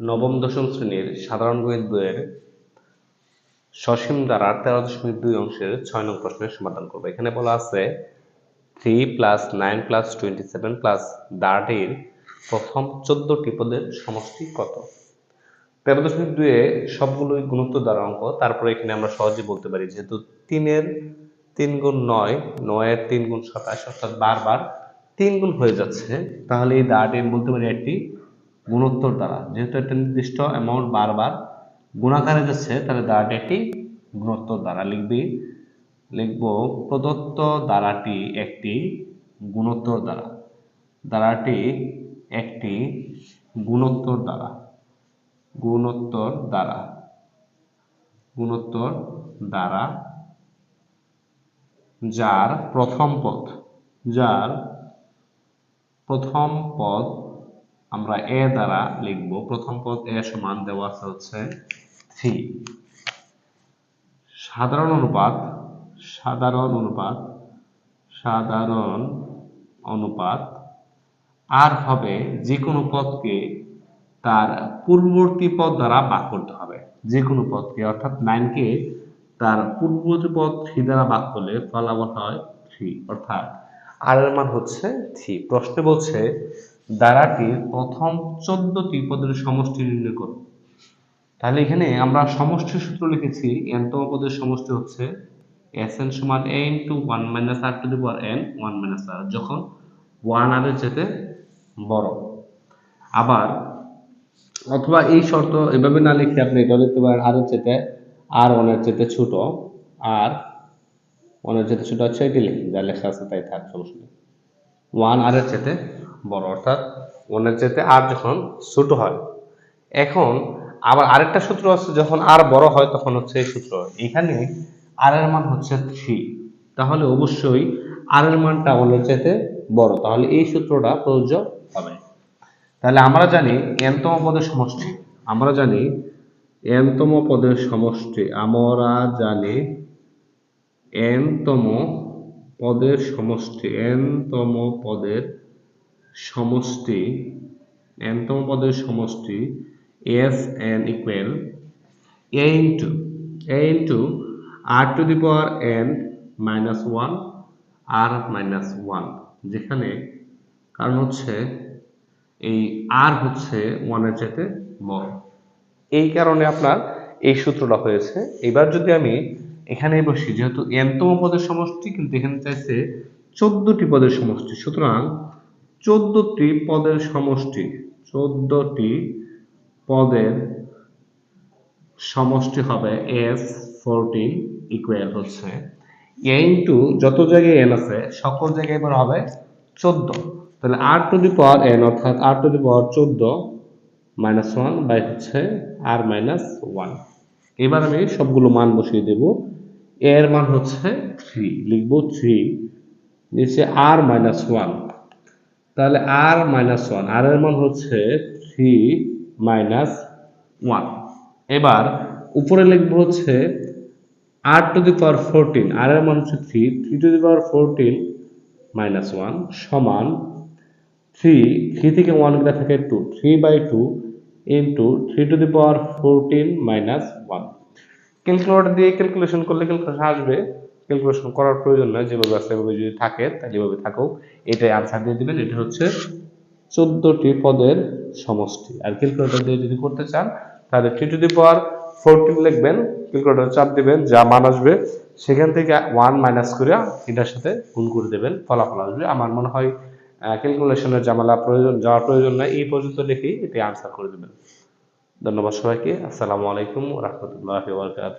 নবম দশম শ্রেণির সাধারণ গণিত বইয়ের সসীম দ্বারা তেরো দশমিক দুই অংশের ছয় নং প্রশ্নের সমাধান করব। এখানে বলা আছে three plus nine plus twenty seven plus দার্টির প্রথম চোদ্দটি পদের সমষ্টি কত? তেরো দশমিক দুয়ে সবগুলোই গুণত্ব দ্বারা অঙ্ক, তারপরে এখানে আমরা সহজে বলতে পারি যেহেতু তিনের তিন গুণ নয়, নয়ের তিন গুণ সাতাশ, অর্থাৎ বারবার তিন গুণ হয়ে যাচ্ছে, তাহলে এই দার্টির বলতে পারি একটি গুণোত্তর দ্বারা। যেহেতু একটা নির্দিষ্ট অ্যামাউন্ট বারবার গুণাকারে যাচ্ছে, তাহলে দ্বারাটি একটি গুণোত্তর দ্বারা লিখবি। লিখব, প্রদত্ত দ্বারাটি একটি গুণোত্তর দ্বারা। দ্বারাটি একটি গুণোত্তর দ্বারা। গুণোত্তর দ্বারা। গুণোত্তর দ্বারা। যার প্রথম পদ, যার প্রথম পদ আমরা এ দ্বারা লিখব, প্রথম পদ এ সমান দেওয়া আছে হচ্ছে থ্রি সাধারণ অনুপাত সাধারণ অনুপাত সাধারণ অনুপাত, আর হবে যে কোনো পদকে তার পূর্ববর্তী পদ দ্বারা ভাগ করতে হবে। যে কোনো পদকে, অর্থাৎ নাইনকে তার পূর্ববর্তী পদ থ্রি দ্বারা ভাগ করলে ফলাফল হয় থ্রি অর্থাৎ আর এর মান হচ্ছে থ্রি প্রশ্নে বলছে দ্বারাটির প্রথম চোদ্দটি পদের সমষ্টি নির্ণয় করো। তাহলে এখানে আমরা সমষ্টি সূত্র লিখেছি এনতম পদের সমষ্টি হচ্ছে এস এন সমান A into one minus R to the power N one minus R যখন ওয়ান আর এর চেয়ে বড়। আবার অথবা এই শর্ত এভাবে না লিখে আপনি এটা লিখতে পারেন আর এর চেয়ে আর ওয়ানের চেয়ে ছোট আর ওয়ানের চেয়ে ছোট হচ্ছে এটি লিখি যা লেখা আছে তাই থাক, সমস্যা ওয়ান আর এর চেয়ে বড়, অর্থাৎ ওয়ানের চেয়ে আর যখন ছোট হয়, এখন আবার আরেকটা সূত্র আছে, যখন আর বড় হয় তখন হচ্ছে এই সূত্র। এখানে আর এর মান হচ্ছে থ্রি তাহলে অবশ্যই আর এর মানটা ওয়ানের চাইতে বড়। তাহলে এই সূত্রটা প্রযোজ্য হবে। তাহলে আমরা জানি এনতম পদের সমষ্টি। আমরা জানি এনতম পদের সমষ্টি। আমরা জানি এনতম পদের সমষ্টি। এনতম পদের সমষ্টি এনতম পদের সমষ্টি, S N equal A into A into R to the power N minus one R minus one যেখানে কারণ হচ্ছে এই আর হচ্ছে ওয়ানের চাইতে বড়। এই কারণে আপনার এই সূত্রটা হয়েছে। এবার যদি আমি এখানে বসি, যেহেতু এনতম পদের সমষ্টি, কিন্তু এখানে চাইছে চোদ্দটি পদের সমষ্টি, সুতরাং চোদ্দটি পদের সমষ্টি, চোদ্দটি পদের সমষ্টি হবে এস ফোরটিন ইকুয়াল হচ্ছে এ ইন্টু যত জায়গায় এন আছে, সকল জায়গায় এবার হবে চোদ্দ। তাহলে আর টু দি পাওয়ার এন অর্থাৎ আর টু দি পাওয়ার চোদ্দ মাইনাস ওয়ান বাই হচ্ছে আর মাইনাস ওয়ান। এবার আমি সবগুলো মান বসিয়ে দেব। এর মান হচ্ছে থ্রি, লিখব থ্রি, নিচে আর মাইনাস ওয়ান। তাহলে আর মাইনাস ওয়ান আর এর মান হচ্ছে থ্রি মাইনাস ওয়ান এবার উপরে লিখব হচ্ছে আর টু দি পাওয়ার ফোরটিন আর এর মান হচ্ছে three three to the power fourteen minus one সমান থ্রি থ্রি থেকে ওয়ান গেলে থাকে two three by two into three to the power fourteen minus one calculator দিয়ে ক্যালকুলেশন করলে ক্যালকুলেশন আসবে ক্যালকুলেশন করার প্রয়োজন নয়, যেভাবে আছে সেভাবে যদি থাকে তাহলে যেভাবে থাকুক, এটাই আনসার দিয়ে দিবেন, এটা হচ্ছে চোদ্দটি পদের সমষ্টি। আর ক্যালকুলেটর দিয়ে যদি করতে চান, তাহলে three to the power fourteen লিখবেন ক্যালকুলেটর চাপ দিবেন, যা মান আসবে, সেখান থেকে ওয়ান মাইনাস করে এটার সাথে গুণ করে দেবেন, ফলাফল আসবে। আমার মনে হয় ক্যালকুলেশনের জামালা প্রয়োজন, যাওয়ার প্রয়োজন নাই, এই পর্যন্ত লিখেই এটি আনসার করে দেবেন। ধন্যবাদ সবাইকে, আসসালামু আলাইকুম, রহমতুল্লাহ বরকাত